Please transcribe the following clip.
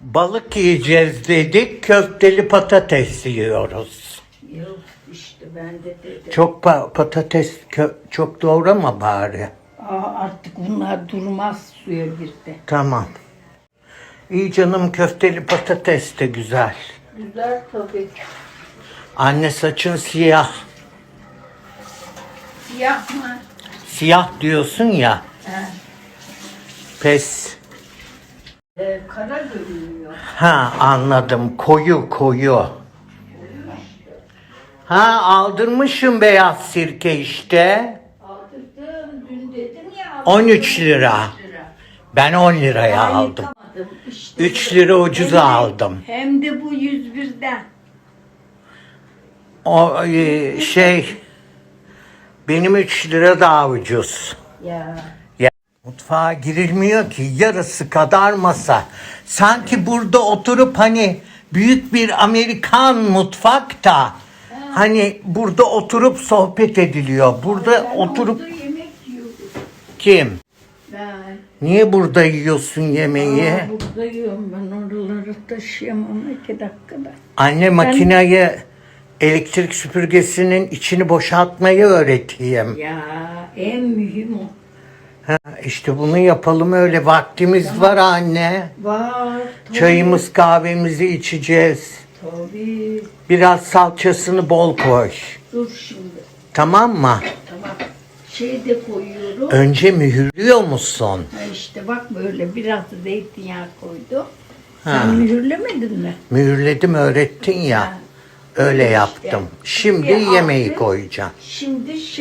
Balık yiyeceğiz dedik, köfteli patates yiyoruz. Yok işte ben de dedim. Çok pa- patates kö- çok doğrama bari. Aa, artık bunlar durmaz suya girdi. Tamam. İyi canım köfteli patates de güzel. Güzel tabii. Anne saçın siyah. Siyah mı? Siyah diyorsun ya. He. Pes. Kara görünüyor. Ha anladım. Koyu koyu. Ha aldırmışım beyaz sirke işte. Aldırdım dün dedim ya. 13 lira. Ben 10 liraya Ay, aldım. yıkamadım. İşte 3 lira ucuza Hem aldım. Hem de bu 101'den. O e, şey benim 3 lira daha ucuz. Ya. Mutfağa girilmiyor ki yarısı kadar masa. Sanki burada oturup hani büyük bir Amerikan mutfakta hani burada oturup sohbet ediliyor. Burada Ben oturup orada yemek kim? Ben. Niye burada yiyorsun yemeği? Aa, burada yiyorum ben oraları taşıyamam iki dakikada. Anne makinayı elektrik süpürgesinin içini boşaltmayı öğreteyim. Ya en mühim o. Ha, işte bunu yapalım öyle vaktimiz var anne. Var. tabii, Çayımız kahvemizi içeceğiz. Tabii. Biraz salçasını bol koy. Dur şimdi. Tamam mı? Tamam. Şey de koyuyorum. Önce mühürlüyor musun? Ha işte bak böyle biraz zeytinyağı koydum. Ha. Sen mühürlemedin mi? Mühürledim öğrettin ya. Ha. Öyle İşte. yaptım. Şimdi Bir yemeği koyacağım. Şimdi şey